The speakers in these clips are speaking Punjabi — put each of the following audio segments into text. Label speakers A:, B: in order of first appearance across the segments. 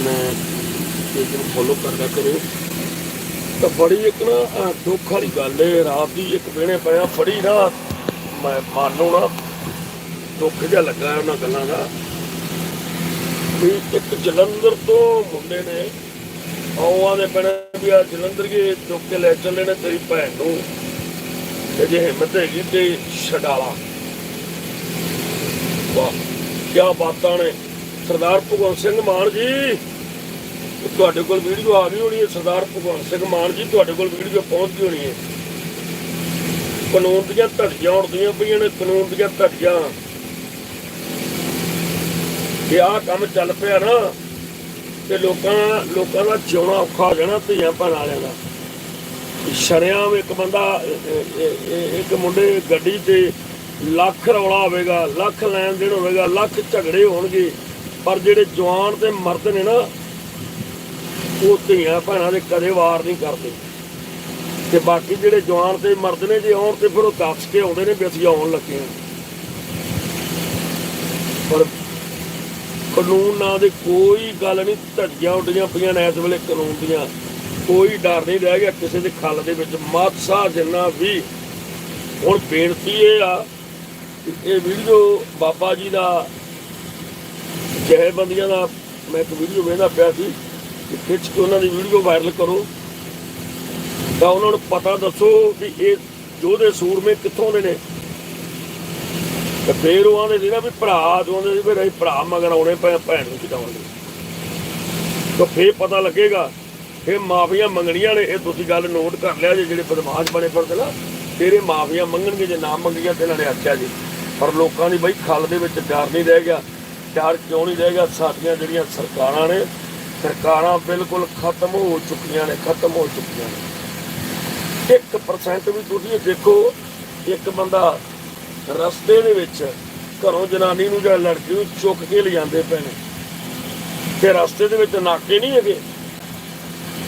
A: ਆਪਣੇ ਪੇਜ ਨੂੰ ਫੋਲੋ ਕਰਦਾ ਕਰੋ, ਤਾਂ ਬੜੀ ਇੱਕ ਨਾ ਦੁੱਖ ਵਾਲੀ ਗੱਲ ਏ, ਰਾਤ ਦੀ ਇੱਕ ਵੇਣੇ ਪਿਆ ਫੜੀ ਨਾ ਮੈਂ ਮੰਨ ਲਓ ਨਾ ਦੁੱਖ ਜਿਹਾ ਲੱਗਾ ਉਹਨਾਂ ਗੱਲਾਂ ਦਾ ਵੀ ਇੱਕ ਜਲੰਧਰ ਤੋਂ ਮੁੰਡੇ ਨੇ ਆਉਆਂ ਦੇ ਪੈਣੇ ਵੀ ਆ ਜਲੰਧਰ ਕੇ ਚੁੱਕ ਕੇ ਲੈ ਚੱਲੇ ਨੇ ਤੇਰੀ ਭੈਣ ਨੂੰ, ਤੇ ਜੇ ਹਿੰਮਤ ਹੈਗੀ ਤੇ ਛਡਾਲਾ ਵਾਹ ਕੀ ਬਾਤਾਂ ਨੇ। ਸਰਦਾਰ ਭਗਵੰਤ ਸਿੰਘ ਮਾਨ ਜੀ। ਤੁਹਾਡੇ ਕੋਲ ਵੀਡੀਓ ਆ ਗਈ ਹੋਣੀ ਹੈ, ਸਰਦਾਰ ਭਗਵੰਤ ਸਿੰਘ ਮਾਨ ਜੀ, ਤੁਹਾਡੇ ਕੋਲ ਵੀਡੀਓ ਪਹੁੰਚ ਗਈ ਹੋਣੀ ਹੈ। ਕਾਨੂੰਨ ਦੀਆਂ ਧੱਜੀਆਂ ਉੜਦੀਆਂ ਪਈਆਂ ਨੇ, ਕਾਨੂੰਨ ਦੀਆਂ ਧੱਜੀਆਂ। ਕਿ ਆਹ ਕੰਮ ਚੱਲ ਪਿਆ ਨਾ, ਤੇ ਲੋਕਾਂ ਲੋਕਾਂ ਦਾ ਜਿਉਣਾ ਔਖਾ ਹੋ ਜਾਣਾ ਧੀਆਂ ਭੈਣਾਂ ਵਾਲਿਆਂ ਦਾ। ਸ਼ਰਿਆਮ ਇੱਕ ਬੰਦਾ ਇੱਕ ਮੁੰਡੇ ਗੱਡੀ ਤੇ ਲੱਖ ਰੌਲਾ ਹੋਵੇਗਾ, ਲੱਖ ਲੈਣ ਦੇਣ ਹੋਵੇਗਾ, ਲੱਖ ਝਗੜੇ ਹੋਣਗੇ, ਪਰ ਜਿਹੜੇ ਜਵਾਨ ਤੇ ਮਰਦ ਨੇ ਨਾ ਉਹ ਧੀਆਂ ਭੈਣਾਂ ਦੇ ਕਦੇ ਵਾਰ ਨਹੀਂ ਕਰਦੇ। ਤੇ ਬਾਕੀ ਜਿਹੜੇ ਜਵਾਨ ਤੇ ਮਰਦ ਨੇ ਜੇ ਆਉਣ ਤੇ ਫਿਰ ਉਹ ਦੱਸ ਕੇ ਆਉਂਦੇ ਨੇ ਵੀ ਅਸੀਂ ਆਉਣ ਲੱਗੇ ਹਾਂ। ਪਰ ਕਾਨੂੰਨ ਨਾਂ ਦੇ ਕੋਈ ਗੱਲ ਨਹੀਂ, ਧੱਜੀਆਂ ਉੱਡੀਆਂ ਪਈਆਂ ਨੇ ਇਸ ਵੇਲੇ ਕਾਨੂੰਨ ਦੀਆਂ। ਕੋਈ ਡਰ ਨਹੀਂ ਰਹਿ ਗਿਆ ਕਿਸੇ ਦੇ ਖੱਲ ਦੇ ਵਿੱਚ। ਮਾਤਸਾ ਜਿੰਨਾ ਵੀ, ਹੁਣ ਬੇਨਤੀ ਇਹ ਆ ਇਹ ਵੀਡੀਓ ਬਾਬਾ ਜੀ ਦਾ, ਜਥੇਬੰਦੀਆਂ ਦਾ, ਮੈਂ ਇੱਕ ਵੀਡੀਓ ਵੇਖਦਾ ਪਿਆ ਸੀ। ਕਿ ਖਿੱਚ ਕੇ ਉਹਨਾਂ ਦੀ ਵੀਡੀਓ ਵਾਇਰਲ ਕਰੋ। ਤਾਂ ਉਹਨਾਂ ਨੂੰ ਪਤਾ ਦੱਸੋ ਵੀ ਇਹ ਯੋਧੇ ਸੂਰਮੇ ਕਿੱਥੋਂ ਦੇ ਨੇ। ਤੇ ਫੇਰ ਉਹ ਆਂਦੇ ਸੀ ਨਾ ਵੀ ਭਰਾ ਚਾਹੁੰਦੇ ਸੀ ਵੀ ਅਸੀਂ ਭਰਾ ਮਗਰ ਆਉਣੇ ਪਏ, ਭੈਣ ਨੂੰ ਚਿਤਾਉਣਗੇ ਤਾਂ ਫੇਰ ਪਤਾ ਲੱਗੇਗਾ ਇਹ ਮਾਫੀਆਂ ਮੰਗਣੀਆਂ ਨੇ। ਇਹ ਤੁਸੀਂ ਗੱਲ ਨੋਟ ਕਰ ਲਿਆ ਜੇ ਜਿਹੜੇ ਬਦਮਾਸ਼ ਬਣੇ ਫਿਰਦੇ ਨਾ, ਤੇਰੇ ਮਾਫੀਆਂ ਮੰਗਣਗੇ, ਜੇ ਨਾ ਮੰਗੀਆਂ ਤੇ ਇਹਨਾਂ ਨੇ ਆਖਿਆ ਜੀ। ਪਰ ਲੋਕਾਂ ਦੀ ਬਈ ਖਲ ਦੇ ਵਿੱਚ ਡਰ ਨਹੀਂ ਰਹਿ ਗਿਆ, ਡਰ ਕਿਉਂ ਨਹੀਂ ਰਹਿ ਗਿਆ? ਸਾਡੀਆਂ ਜਿਹੜੀਆਂ ਸਰਕਾਰਾਂ ਨੇ ਸਰਕਾਰਾਂ ਬਿਲਕੁਲ ਖਤਮ ਹੋ ਚੁੱਕੀਆਂ ਨੇ, ਖਤਮ ਹੋ ਚੁੱਕੀਆਂ ਨੇ। 1% ਵੀ ਤੁਸੀਂ ਦੇਖੋ, ਇੱਕ ਬੰਦਾ ਰਸਤੇ ਦੇ ਵਿੱਚ ਘਰੋਂ ਜਨਾਨੀ ਨੂੰ ਜਾਂ ਲੜਕੀ ਨੂੰ ਚੁੱਕ ਕੇ ਲਿਜਾਂਦੇ ਪਏ ਨੇ। ਤੇ ਰਸਤੇ ਦੇ ਵਿੱਚ ਨਾਕੇ ਨਹੀਂ ਹੈਗੇ।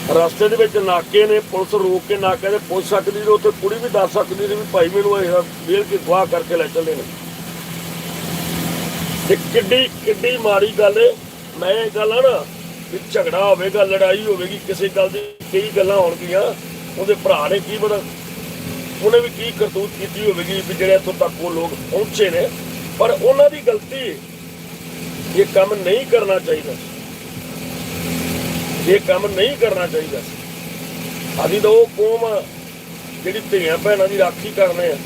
A: ਰਸਤੇ ਦੇ ਵਿੱਚ ਨਾਕੇ ਨੇ, ਪੁਲਿਸ ਰੋਕ ਕੇ ਨਾਕੇ ਤੇ ਪੁੱਛ ਸਕਦੀ ਸੀ, ਉੱਥੇ ਕੁੜੀ ਵੀ ਦੱਸ ਸਕਦੀ ਸੀ ਵੀ ਭਾਈ ਮੈਨੂੰ ਇਹ ਵੇਲ ਕੇ ਗਵਾਹ ਕਰਕੇ ਲੈ ਚੱਲੇ ਨੇ। ਤੇ ਕਿੱਡੀ ਕਿੱਡੀ ਮਾੜੀ ਗੱਲ ਏ। ਮੈਂ ਇਹ ਗੱਲ ਆ ਨਾ ਵੀ ਝਗੜਾ ਹੋਵੇਗਾ, ਲੜਾਈ ਹੋਵੇਗੀ, ਕਿਸੇ ਗੱਲ ਦੀ ਕਈ ਗੱਲਾਂ ਹੋਣਗੀਆਂ, ਉਹਦੇ ਭਰਾ ਨੇ ਕੀ ਪਤਾ ਉਹਨੇ ਵੀ ਕੀ ਕਰਤੂਤ ਕੀਤੀ ਹੋਵੇਗੀ ਵੀ ਜਿਹੜੇ ਇੱਥੋਂ ਤੱਕ ਉਹ ਲੋਕ ਪਹੁੰਚੇ ਨੇ। ਪਰ ਉਹਨਾਂ ਦੀ ਗਲਤੀ, ਇਹ ਕੰਮ ਨਹੀਂ ਕਰਨਾ ਚਾਹੀਦਾ। ਇਹ ਕੰਮ ਨਹੀਂ ਕਰਨਾ ਚਾਹੀਦਾ। ਅਸੀਂ ਤਾਂ ਉਹ ਕੌਮ ਜਿਹੜੀ ਧੀਆਂ ਭੈਣਾਂ ਦੀ ਰਾਖੀ ਕਰਨੇ ਆ।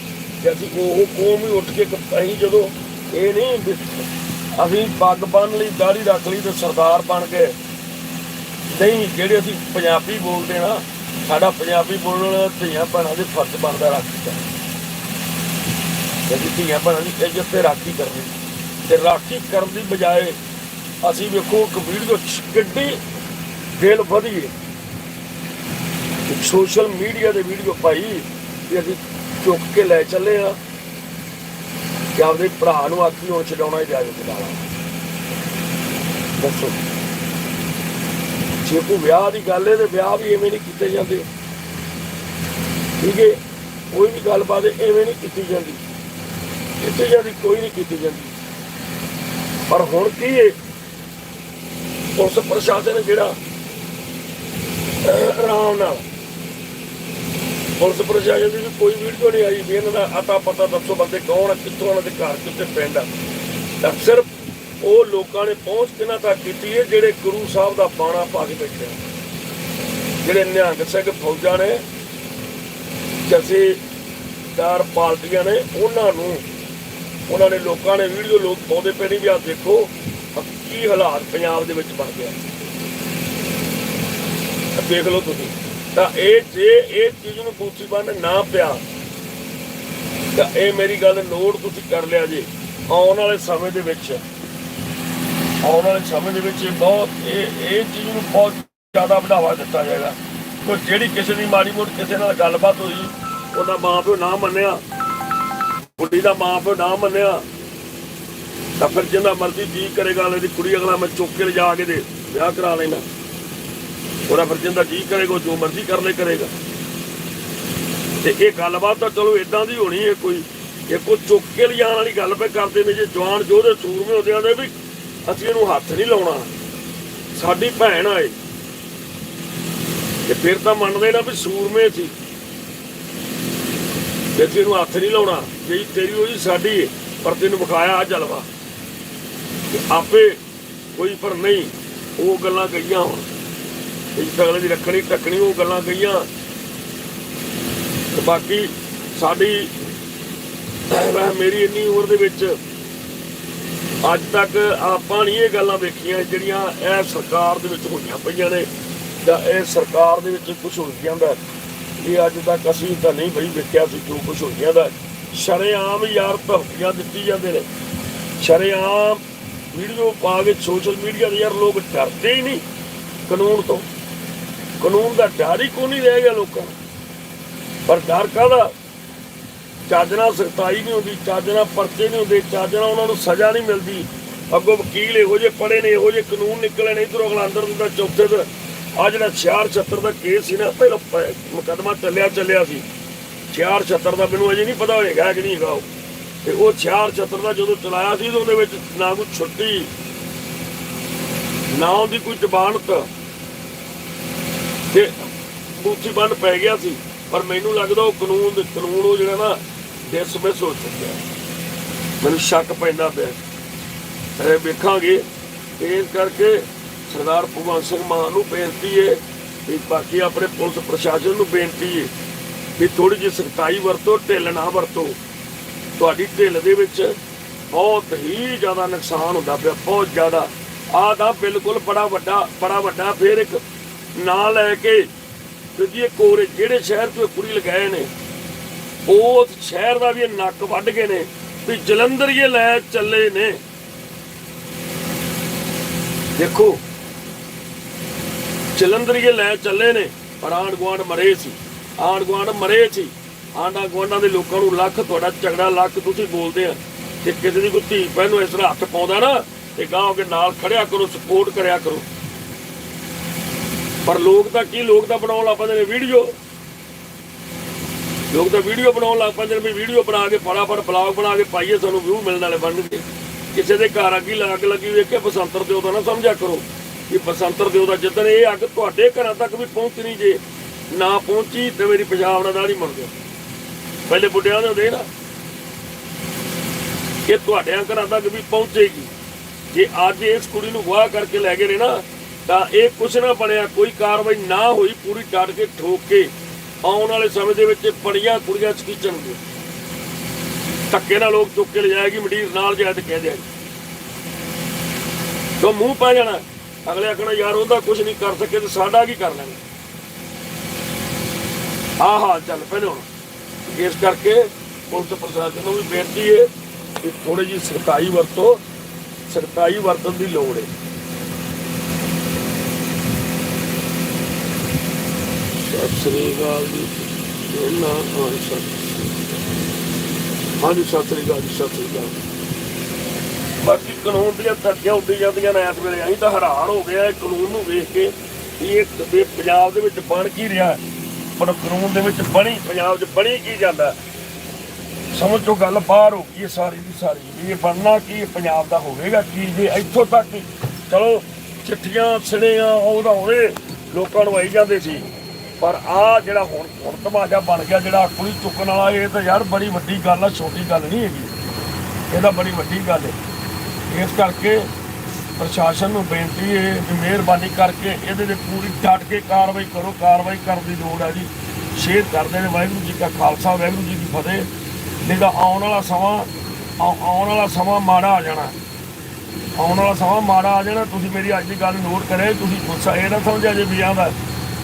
A: ਕਿ ਅਸੀਂ ਉਹ ਕੌਮ ਹੀ ਉੱਠ ਕੇ ਅਸੀਂ ਜਦੋਂ ਇਹ ਨਹੀਂ ਅਸੀਂ ਪੱਗ ਬੰਨ ਲਈ ਦਾੜੀ ਰੱਖ ਲਈ ਤੇ ਸਰਦਾਰ ਬਣ ਗਏ। ਨਹੀਂ, ਜਿਹੜੇ ਅਸੀਂ ਪੰਜਾਬੀ ਬੋਲਦੇ ਨਾ, ਸਾਡਾ ਪੰਜਾਬੀ ਬੋਲਣ ਧੀਆਂ ਭੈਣਾਂ ਦੇ ਫਰਜ਼ ਬਣਦਾ ਰਾਖੀ ਕਰਨਾ ਜੇ ਧੀਆਂ ਭੈਣਾਂ ਦੀ ਇੱਜ਼ਤ ਤੇ ਰਾਖੀ ਕਰਨੀ। ਤੇ ਰਾਖੀ ਕਰਨ ਦੀ ਬਜਾਏ ਅਸੀਂ ਵੇਖੋ ਇੱਕ ਵੀਡੀਓ ਕਿੱਡੀ ਦਿਲ ਵਧੀਏ। ਸੋਸ਼ਲ ਮੀਡੀਆ ਦੇ ਵੀਡੀਓ ਪਾਈ ਵੀ ਅਸੀਂ ਚੁੱਕ ਕੇ ਲੈ ਚੱਲੇ ਆ ਕਿ ਆਪਦੇ ਭਰਾ ਨੂੰ ਆਖੀ ਹੁਣ ਛਡਾਉਣਾ ਹੀ ਜਾਵੇ ਛਡਾਣਾ ਦੱਸੋ। ਜੇ ਕੋਈ ਵਿਆਹ ਦੀ ਗੱਲ ਹੈ ਤੇ ਵਿਆਹ ਵੀ ਐਵੇਂ ਨਹੀਂ ਕੀਤੇ ਜਾਂਦੇ। ਠੀਕ ਹੈ? ਕੋਈ ਵੀ ਗੱਲਬਾਤ ਐਵੇਂ ਨਹੀਂ ਕੀਤੀ ਜਾਂਦੀ। ਕੀਤੀ ਜਾਂਦੀ, ਕੋਈ ਨਹੀਂ ਕੀਤੀ ਜਾਂਦੀ। ਪਰ ਹੁਣ ਕੀ ਹੈ? ਉਸ ਪ੍ਰਸ਼ਾਸਨ ਜਿਹੜਾ ਆਰਾਮ ਨਾਲ। ਪੁਲਿਸ ਪ੍ਰਸ਼ਾਸਨ ਦੀ ਵੀ ਕੋਈ ਵੀਡੀਓ ਨਹੀਂ ਆਈ ਵੀ ਇਹਨਾਂ ਦਾ ਅਤਾ ਪਤਾ ਦੱਸੋ ਬੰਦੇ ਕੌਣ ਆ, ਕਿੱਥੋਂ ਉਹਨਾਂ ਦੇ ਘਰ ਕਿੱਥੇ ਪਿੰਡ ਆ। ਤਾਂ ਸਿਰਫ ਉਹ ਲੋਕਾਂ ਨੇ ਪਹੁੰਚ ਕਿਹਨਾਂ ਤੱਕ ਕੀਤੀ ਹੈ ਜਿਹੜੇ ਗੁਰੂ ਸਾਹਿਬ ਦਾ ਬਾਣਾ ਪਾ ਕੇ ਬੈਠੇ ਜਿਹੜੇ ਨਿਹੰਗ ਸਿੰਘ ਫੌਜਾਂ ਨੇ, ਜਥੇਦਾਰ ਪਾਰਟੀਆਂ ਨੇ, ਉਹਨਾਂ ਨੂੰ, ਉਹਨਾਂ ਨੇ ਲੋਕਾਂ ਨੇ ਵੀਡੀਓ ਲੋਕ ਪਾਉਂਦੇ ਪਏ ਨਹੀਂ ਵੀ ਆ ਦੇਖੋ ਕੀ ਹਾਲਾਤ ਪੰਜਾਬ ਦੇ ਵਿੱਚ ਬਣ ਗਿਆ। ਦੇਖ ਲਓ ਤੁਸੀਂ। ਤਾਂ ਇਹ ਜੇ ਇਹ ਚੀਜ਼ ਨੂੰ ਕੁਰਸੀ ਬੰਨ ਨਾ ਪਿਆ, ਤਾਂ ਇਹ ਮੇਰੀ ਗੱਲ ਨੋਟ ਤੁਸੀਂ ਕਰ ਲਿਆ ਜੇ, ਆਉਣ ਵਾਲੇ ਸਮੇਂ ਦੇ ਵਿੱਚ। ਆਉਣ ਵਾਲੇ ਸਮੇਂ ਦੇ ਵਿੱਚ ਇਹ ਬਹੁਤ ਇਹ ਇਹ ਚੀਜ਼ ਨੂੰ ਬਹੁਤ ਜ਼ਿਆਦਾ ਵਧਾਵਾ ਦਿੱਤਾ ਜਾਏਗਾ। ਕੋਈ ਜਿਹੜੀ ਕਿਸੇ ਦੀ ਮਾੜੀ ਮੋਟੀ ਕਿਸੇ ਨਾਲ ਗੱਲਬਾਤ ਹੋਈ, ਉਹਦਾ ਮਾਂ ਨਾ ਮੰਨਿਆ, ਕੁੜੀ ਦਾ ਮਾਂ ਨਾ ਮੰਨਿਆ, ਤਾਂ ਫਿਰ ਜਿੰਨਾ ਮਰਜ਼ੀ ਜੀ ਕਰੇਗਾ, ਅਗਲੇ ਦੀ ਕੁੜੀ ਅਗਲਾ ਮੈਂ ਚੁੱਕ ਕੇ ਲਿਜਾ ਕੇ ਦੇ, ਵਿਆਹ ਕਰਾ ਲੈਣਾ ਉਹਦਾ ਫਿਰ ਜਿੰਦਾ ਜੀ ਕਰੇਗਾ ਜੋ ਮਰਜ਼ੀ ਕਰ ਲੈ ਕਰੇਗਾ। ਤੇ ਇਹ ਗੱਲਬਾਤ ਤਾਂ ਚਲੋ ਇਦਾਂ ਦੀ ਹੋਣੀ ਹੈ ਕੋਈ। ਇਹ ਕੋਈ ਚੁੱਕ ਕੇ ਲਿਜਾਣ ਵਾਲੀ ਗੱਲ ਪੇ ਕਰਦੇ ਨੇ, ਜੇ ਜਵਾਨ ਜੋਧੇ ਸੂਰਮੇ ਹੁੰਦੇ ਆਂਦੇ ਵੀ ਅਸੀਂ ਇਹਨੂੰ ਹੱਥ ਨਹੀਂ ਲਾਉਣਾ। ਸਾਡੀ ਭੈਣ ਆਏ ਤੇ ਫਿਰ ਤਾਂ ਮੰਨਦੇ ਨਾ ਵੀ ਸੂਰਮੇ ਸੀ। ਤੇ ਤੈਨੂੰ ਹੱਥ ਨਹੀਂ ਲਾਉਣਾ। ਜਿਹੜੀ ਤੇਰੀ ਉਹਦੀ ਸਾਡੀ ਪਰ ਤੈਨੂੰ ਵਿਖਾਇਆ ਆ ਜਲਵਾ। ਤੇ ਆਪੇ ਕੋਈ ਪਰ ਨਹੀਂ, ਉਹ ਗੱਲਾਂ ਗਈਆਂ ਹੁਣ। ਇਸ ਅਗਲੇ ਦੀ ਰੱਖਣੀ ਟੱਕਣੀ ਉਹ ਗੱਲਾਂ ਗਈਆਂ ਤੇ ਬਾਕੀ ਸਾਡੀ ਮੇਰੀ ਇੰਨੀ ਉਮਰ ਦੇ ਵਿੱਚ ਅੱਜ ਤੱਕ ਆਪਾਂ ਨਹੀਂ ਇਹ ਗੱਲਾਂ ਵੇਖੀਆਂ ਜਿਹੜੀਆਂ ਇਹ ਸਰਕਾਰ ਦੇ ਵਿੱਚ ਹੋਈਆਂ ਪਈਆਂ ਨੇ ਜਾਂ ਇਹ ਸਰਕਾਰ ਦੇ ਵਿੱਚ ਕੁਝ ਹੋ ਜਾਂਦਾ ਇਹ ਅੱਜ ਤੱਕ ਅਸੀਂ ਤਾਂ ਨਹੀਂ ਬਈ ਵੇਖਿਆ ਸੀ ਜੋ ਕੁਝ ਹੋ ਜਾਂਦਾ ਸ਼ਰੇਆਮ ਯਾਰ ਧਮਕੀਆਂ ਦਿੱਤੀ ਜਾਂਦੇ ਨੇ। ਸ਼ਰੇਆਮ ਵੀਡੀਓ ਪਾ ਕੇ ਸੋਸ਼ਲ ਮੀਡੀਆ 'ਤੇ ਯਾਰ ਲੋਕ ਡਰਦੇ ਹੀ ਨਹੀਂ ਕਾਨੂੰਨ ਤੋਂ। ਕਾਨੂੰਨ ਦਾ ਡਰ ਹੀ ਕੋਈ ਨਹੀਂ ਰਹਿ ਗਿਆ ਲੋਕਾਂ ਨੂੰ। ਪਰ ਡਰ ਕਾਹਦਾ? ਚੱਜ ਨਾਲ ਸਖਤਾਈ ਨਹੀਂ ਹੁੰਦੀ, ਚੱਜ ਨਾਲ ਪਰਚੇ ਨਹੀਂ ਹੁੰਦੇ, ਚੱਜ ਨਾਲ ਉਹਨਾਂ ਨੂੰ ਸਜ਼ਾ ਨਹੀਂ ਮਿਲਦੀ। ਅੱਗੋਂ ਵਕੀਲ ਇਹੋ ਜਿਹੇ ਪੜੇ ਨੇ, ਇਹੋ ਜਿਹੇ ਕਾਨੂੰਨ ਨਿਕਲੇ ਨੇ, ਇਧਰੋਂ ਅਗਲਾ ਅੰਦਰ ਦਿੰਦਾ ਚੌਥੇ ਦਿਨ। ਆ ਜਿਹੜਾ 66 ਦਾ ਕੇਸ ਸੀ ਨਾ, ਪਹਿਲਾਂ ਪ- ਚੱਲਿਆ ਚੱਲਿਆ ਸੀ। 66 ਦਾ ਮੈਨੂੰ ਅਜੇ ਨਹੀਂ ਪਤਾ ਹੋਏਗਾ ਕਿ ਨਹੀਂ ਹੈਗਾ ਉਹ। ਤੇ ਉਹ 66 ਦਾ ਜਦੋਂ ਚਲਾਇਆ ਸੀ ਤਾਂ ਉਹਦੇ ਵਿੱਚ ਨਾ ਕੋਈ ਛੁੱਟੀ, ਨਾ ਉਹਦੀ ਕੋਈ ਜ਼ਬਾਨਤ ਤੇ ਬੂਥੀ ਬੰਨ ਪੈ ਗਿਆ ਸੀ। ਪਰ ਮੈਨੂੰ ਲੱਗਦਾ ਉਹ ਕਾਨੂੰਨ ਦੇ, ਕਾਨੂੰਨ ਉਹ ਜਿਹੜਾ ਨਾ ਡਿਸਮਿਸ ਹੋ ਚੁੱਕਿਆ ਮੈਨੂੰ ਸ਼ੱਕ ਪੈਂਦਾ ਪਿਆ। ਇਹ ਵੇਖਾਂਗੇ। ਇਸ ਕਰਕੇ ਸਰਦਾਰ ਭਗਵੰਤ ਸਿੰਘ ਮਾਨ ਨੂੰ ਬੇਨਤੀ ਹੈ ਵੀ ਬਾਕੀ ਆਪਣੇ ਪੁਲਿਸ ਪ੍ਰਸ਼ਾਸਨ ਨੂੰ ਬੇਨਤੀ ਹੈ ਵੀ ਥੋੜੀ ਜਿਹੀ ਸਖਤਾਈ ਵਰਤੋ, ਢਿੱਲ ਨਾ ਵਰਤੋ। ਤੁਹਾਡੀ ਢਿੱਲ ਦੇ ਵਿੱਚ ਬਹੁਤ ਹੀ ਜ਼ਿਆਦਾ ਨੁਕਸਾਨ ਹੁੰਦਾ ਪਿਆ, ਬਹੁਤ ਜ਼ਿਆਦਾ। ਆਹ ਤਾਂ ਬਿਲਕੁਲ ਬੜਾ ਵੱਡਾ ਬੜਾ ਵੱਡਾ ਫੇਰ ਇੱਕ ਨਾਂ ਲੈ ਕੇ ਤੇ ਜੀ ਇਹ ਕੋਰੇ ਜਿਹੜੇ ਸ਼ਹਿਰ ਤੋਂ ਕੁੜੀ ਲਗਾਏ ਨੇ ਉਸ ਸ਼ਹਿਰ ਦਾ ਵੀ ਨੱਕ ਵੱਢ ਗਏ ਨੇ ਵੀ ਜਲੰਧਰ ਇਹ ਲੈ ਚੱਲੇ ਨੇ। ਦੇਖੋ, ਜਲੰਧਰ ਲੈ ਚੱਲੇ ਨੇ, ਪਰ ਆਂਢ ਗੁਆਂਢ ਮਰੇ ਸੀ। ਆਂਢ ਗੁਆਂਢ ਮਰੇ ਸੀ। ਆਂਢਾ ਗੁਆਂਢਾਂ ਦੇ ਲੋਕਾਂ ਨੂੰ ਲੱਖ, ਤੁਹਾਡਾ ਝਗੜਾ ਲੱਖ ਤੁਸੀਂ ਬੋਲਦੇ ਆ। ਤੇ ਕਿਸੇ ਦੀ ਕੋਈ ਧੀ ਭੈਣ ਇਸ ਤਰ੍ਹਾਂ ਹੱਥ ਪਾਉਂਦਾ ਨਾ, ਤੇ ਗਾਂਵ ਕੇ ਨਾਲ ਖੜਿਆ ਕਰੋ ਸਪੋਰਟ ਕਰਿਆ ਕਰੋ। ਪਰ ਲੋਕ ਤਾਂ ਕੀ ਲੋਕ ਤਾਂ ਬਣਾਉਣ ਲੱਗ ਨੇ? ਵੀਡੀਓ ਲੋਕ ਤਾਂ ਵੀਡੀਓ ਬਣਾਉਣ ਲੱਗ ਪੈਂਦੇ ਨੇ ਵੀ ਵੀਡੀਓ ਬਣਾ ਕੇ ਫਟਾਫਟ ਬਲੌਗ ਬਣਾ ਕੇ ਪਾਈਏ, ਸਾਨੂੰ ਵਿਊ ਮਿਲਣ ਵਾਲੇ ਬਣਨਗੇ ਕਿਸੇ ਦੇ ਘਰ ਅੱਗੀ ਲੱਗ ਲੱਗੀ ਵੇਖ ਕੇ ਬਸੰਤਰ ਦਿਓ ਤਾਂ ਨਾ ਸਮਝਿਆ ਕਰੋ ਕਿ ਬਸੰਤਰ ਦਿਓ ਦਾ ਜਿੱਦਣ ਇਹ ਅੱਗ ਤੁਹਾਡੇ ਘਰਾਂ ਤੱਕ ਵੀ ਪਹੁੰਚਣੀ ਜੇ ਨਾ ਪਹੁੰਚੀ ਤੇ ਮੇਰੀ ਪੰਜਾਬ ਨਾਲ ਦਾੜੀ ਮੁੜ ਗਿਆ ਪਹਿਲੇ ਬੁੱਢਿਆਂ ਦੇ ਹੁੰਦੇ ਨਾ ਇਹ ਤੁਹਾਡਿਆਂ ਘਰਾਂ ਤੱਕ ਵੀ ਪਹੁੰਚੇਗੀ। ਜੇ ਅੱਜ ਇਸ ਕੁੜੀ ਨੂੰ ਗਵਾਹ ਕਰਕੇ ਲੈ ਗਏ ਨੇ ਨਾ, ਤਾਂ ਇਹ ਕੁਛ ਨਾ ਬਣਿਆ, ਕੋਈ ਕਾਰਵਾਈ ਨਾ ਹੋਈ, ਪੂਰੀ ਡਟ ਕੇ ਠੋਕ ਕੇ ਆਉਣ ਵਾਲੇ ਸਮੇਂ ਦੇ ਵਿੱਚ ਬੜੀਆਂ ਕੁੜੀਆਂ ਚਕੀਚਣਗੇ ਧੱਕੇ ਨਾਲ ਲੋਕ ਚੁੱਕ ਕੇ ਲਿਜਾਏਗੀ, ਮੰਡੀਰ ਨਾਲ ਜਾਏ ਕਹਿ ਦਿਆਂਗੇ ਤੋਂ ਮੂੰਹ ਪੈ ਜਾਣਾ, ਅਗਲੇ ਆਖਣਾ, ਯਾਰ ਉਹਦਾ ਕੁਝ ਨਹੀਂ ਕਰ ਸਕੇ, ਤੇ ਸਾਡਾ ਕੀ ਕਰ ਲੈਣਾ? ਆਹ ਹਾਲ ਚੱਲ ਪਹਿਲੇ ਹੁਣ। ਇਸ ਕਰਕੇ ਪੁਲਿਸ ਪ੍ਰਸ਼ਾਸਨ ਨੂੰ ਵੀ ਬੇਨਤੀ ਹੈ ਕਿ ਥੋੜੀ ਜਿਹੀ ਸਖਤਾਈ ਵਰਤੋ, ਸਖਤਾਈ ਵਰਤਣ ਦੀ ਲੋੜ ਹੈ। ਸਤਿ ਸ੍ਰੀ ਅਕਾਲ ਜੀ। ਇਹਨਾਂ ਹਾਂ ਸਤਿ ਹਾਂਜੀ, ਸਤਿ ਸ੍ਰੀ ਅਕਾਲ ਜੀ, ਸਤਿ ਸ੍ਰੀ ਅਕਾਲ। ਬਾਕੀ ਕਾਨੂੰਨ ਦੀਆਂ ਧੱਕੀਆਂ ਉੱਡੀ ਜਾਂਦੀਆਂ ਨੇ ਇਸ ਵੇਲੇ। ਅਸੀਂ ਤਾਂ ਹੈਰਾਨ ਹੋ ਗਏ ਆ ਕਾਨੂੰਨ ਨੂੰ ਵੇਖ ਕੇ ਵੀ ਇਹ ਵੀ ਪੰਜਾਬ ਦੇ ਵਿੱਚ ਬਣ ਕੀ ਰਿਹਾ ਪਰ ਕਾਨੂੰਨ ਦੇ ਵਿੱਚ ਬਣੀ, ਪੰਜਾਬ 'ਚ ਬਣੀ ਕੀ ਜਾਂਦਾ ਸਮਝੋ ਗੱਲ ਬਾਹਰ ਹੋ ਗਈ ਸਾਰੀ ਦੀ ਸਾਰੀ। ਵੀ ਇਹ ਬਣਨਾ ਕੀ ਪੰਜਾਬ ਦਾ ਹੋਵੇਗਾ ਕੀ? ਜੇ ਇੱਥੋਂ ਤੱਕ ਚਲੋ, ਚਿੱਠੀਆਂ ਸੜੀਆਂ ਉਹਦਾ ਹੋਵੇ, ਲੋਕਾਂ ਨੂੰ ਆਈ ਜਾਂਦੇ ਸੀ। ਪਰ ਆ ਜਿਹੜਾ ਹੁਣ ਹੁਣ ਤਮਾਸ਼ਾ ਬਣ ਗਿਆ, ਜਿਹੜਾ ਕੁੜੀ ਚੁੱਕਣ ਵਾਲਾ, ਇਹ ਤਾਂ ਯਾਰ ਬੜੀ ਵੱਡੀ ਗੱਲ ਆ, ਛੋਟੀ ਗੱਲ ਨਹੀਂ ਹੈਗੀ। ਇਹ ਤਾਂ ਬੜੀ ਵੱਡੀ ਗੱਲ ਹੈ। ਇਸ ਕਰਕੇ ਪ੍ਰਸ਼ਾਸਨ ਨੂੰ ਬੇਨਤੀ ਹੈ ਕਿ ਮਿਹਰਬਾਨੀ ਕਰਕੇ ਇਹਦੇ ਤੇ ਪੂਰੀ ਡਟ ਕੇ ਕਾਰਵਾਈ ਕਰੋ, ਕਾਰਵਾਈ ਕਰਨ ਦੀ ਲੋੜ ਹੈ ਜੀ। ਸ਼ੇਅਰ ਕਰਦੇ ਨੇ, ਵਾਹਿਗੁਰੂ ਜੀ ਕਾ ਖਾਲਸਾ, ਵਾਹਿਗੁਰੂ ਜੀ ਕੀ ਫਤਿਹ। ਨਹੀਂ ਤਾਂ ਆਉਣ ਵਾਲਾ ਸਮਾਂ, ਆਉ- ਆਉਣ ਵਾਲਾ ਸਮਾਂ ਮਾੜਾ ਆ ਜਾਣਾ। ਆਉਣ ਵਾਲਾ ਸਮਾਂ ਮਾੜਾ ਆ ਜਾਣਾ, ਤੁਸੀਂ ਮੇਰੀ ਅੱਜ ਦੀ ਗੱਲ ਨੋਟ ਕਰੇ ਤੁਸੀਂ ਗੁੱਸਾ, ਇਹ ਨਾ ਸਮਝਿਆ ਜੇ ਵਿਆਹ ਦਾ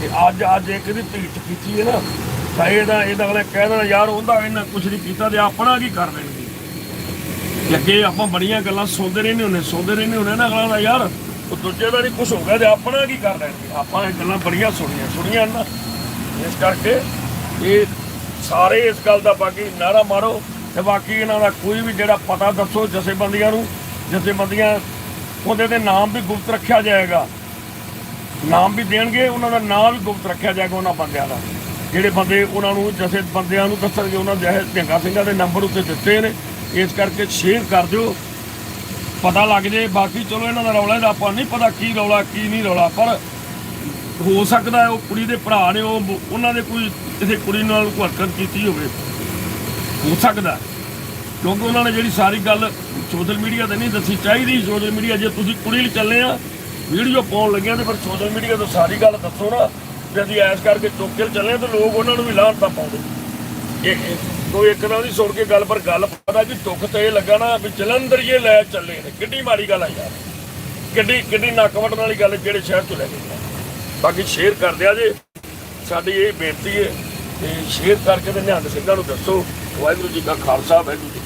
A: ਕਿ ਅੱਜ ਅੱਜ ਇੱਕ ਦੀ ਭੀਟ ਕੀਤੀ ਹੈ ਨਾ, ਤਾਂ ਇਹਦਾ ਇਹਦਾ ਅਗਲੇ ਕਹਿ ਦੇਣਾ ਯਾਰ, ਉਹਦਾ ਇਹਨਾਂ ਕੁਝ ਨਹੀਂ ਕੀਤਾ ਤੇ ਆਪਣਾ ਕੀ ਕਰ ਲੈਣਗੇ? ਲੱਗੇ ਆਪਾਂ ਬੜੀਆਂ ਗੱਲਾਂ ਸੁਣਦੇ ਰਹਿੰਦੇ ਹੁੰਦੇ, ਸੁਣਦੇ ਰਹਿੰਦੇ ਹੁੰਦੇ ਨਾ ਅਗਲਾ ਦਾ, ਯਾਰ, ਉਹ ਦੂਜੇ ਦਾ ਨਹੀਂ ਕੁਝ ਹੋ ਗਿਆ ਤੇ ਆਪਣਾ ਕੀ ਕਰ ਲੈਣਗੇ? ਆਪਾਂ ਇਹ ਗੱਲਾਂ ਬੜੀਆਂ ਸੁਣੀਆਂ ਸੁਣੀਆਂ ਨਾ। ਇਸ ਕਰਕੇ ਇਹ ਸਾਰੇ ਇਸ ਗੱਲ ਦਾ ਬਾਕੀ ਨਾਰਾ ਮਾਰੋ ਤੇ ਬਾਕੀ ਇਹਨਾਂ ਦਾ ਕੋਈ ਵੀ ਜਿਹੜਾ ਪਤਾ ਦੱਸੋ ਜਥੇਬੰਦੀਆਂ ਨੂੰ, ਜਥੇਬੰਦੀਆਂ, ਉਹਦੇ ਤੇ ਨਾਮ ਵੀ ਗੁਪਤ ਰੱਖਿਆ ਜਾਏਗਾ। ਨਾਮ ਵੀ ਦੇਣਗੇ, ਉਹਨਾਂ ਦਾ ਨਾਮ ਵੀ ਗੁਪਤ ਰੱਖਿਆ ਜਾਏਗਾ ਉਹਨਾਂ ਬੰਦਿਆਂ ਦਾ। ਜਿਹੜੇ ਬੰਦੇ ਉਹਨਾਂ ਨੂੰ ਜਥੇ ਬੰਦਿਆਂ ਨੂੰ ਦੱਸਣਗੇ ਉਹਨਾਂ ਦੇ ਢੰਗਾ ਸਿੰਘਾਂ ਦੇ ਨੰਬਰ ਉੱਤੇ ਦਿੱਤੇ ਨੇ, ਇਸ ਕਰਕੇ ਸ਼ੇਅਰ ਕਰ ਦਿਓ। ਪਤਾ ਲੱਗ ਜੇ, ਬਾਕੀ ਚਲੋ ਇਹਨਾਂ ਦਾ ਰੌਲਾ ਦਾ ਆਪਾਂ ਨਹੀਂ ਪਤਾ ਕੀ ਰੌਲਾ, ਕੀ ਨਹੀਂ ਰੌਲਾ, ਪਰ ਹੋ ਸਕਦਾ ਉਹ ਕੁੜੀ ਦੇ ਭਰਾ ਨੇ, ਉਹ ਉਹਨਾਂ ਦੇ ਕੋਈ ਕਿਸੇ ਕੁੜੀ ਨਾਲ ਕੋਈ ਹਰਕਤ ਕੀਤੀ ਹੋਵੇ। ਹੋ ਸਕਦਾ ਕਿਉਂਕਿ ਉਹਨਾਂ ਨੇ ਜਿਹੜੀ ਸਾਰੀ ਗੱਲ ਸੋਸ਼ਲ ਮੀਡੀਆ ਤੇ ਨਹੀਂ ਦੱਸੀ, ਚਾਹੀਦੀ ਸੋਸ਼ਲ ਮੀਡੀਆ, ਜੇ ਤੁਸੀਂ ਕੁੜੀ ਲਈ ਚੱਲੇ ਆ ਵੀਡੀਓ ਪਾਉਣ ਲੱਗਿਆ ਤੇ ਫਿਰ ਸੋਸ਼ਲ ਮੀਡੀਆ ਤੋਂ ਸਾਰੀ ਗੱਲ ਦੱਸੋ ਨਾ ਜੇ ਅਸੀਂ ਐਸ ਕਰਕੇ ਚੁੱਕ ਕੇ ਚੱਲੇ ਤੇ ਲੋਕ ਉਹਨਾਂ ਨੂੰ ਵੀ ਲਾਹਨਤਾਂ ਪਾਉਂਦੇ। ਇਹ ਇਹ ਕੋਈ ਇੱਕ ਨਾਲ ਦੀ ਸੁਣ ਕੇ ਗੱਲ ਪਰ ਗੱਲ ਪਤਾ ਕਿ ਦੁੱਖ ਤੇ ਇਹ ਲੱਗਾ ਨਾ ਵੀ ਜਲੰਧਰ ਇਹ ਲੈ ਚੱਲੇ ਨੇ। ਕਿੱਡੀ ਮਾੜੀ ਗੱਲ ਆ ਯਾਰ। ਕਿੱਡੀ ਕਿੱਡੀ ਨੱਕ ਵੱਟਣ ਵਾਲੀ ਗੱਲ ਜਿਹੜੇ ਸ਼ਹਿਰ ਤੋਂ ਲੈ ਕੇ ਗਏ। ਬਾਕੀ ਸ਼ੇਅਰ ਕਰ ਦਿਆ ਜੇ। ਸਾਡੀ ਇਹ ਬੇਨਤੀ ਹੈ ਤੇ ਸ਼ੇਅਰ ਕਰਕੇ ਤੇ ਨਿਹੰਗ ਸਿੰਘਾਂ ਨੂੰ ਦੱਸੋ, ਵਾਹਿਗੁਰੂ ਜੀ ਕਾ ਖਾਲਸਾ, ਵਾਹਿਗੁਰੂ ਜੀ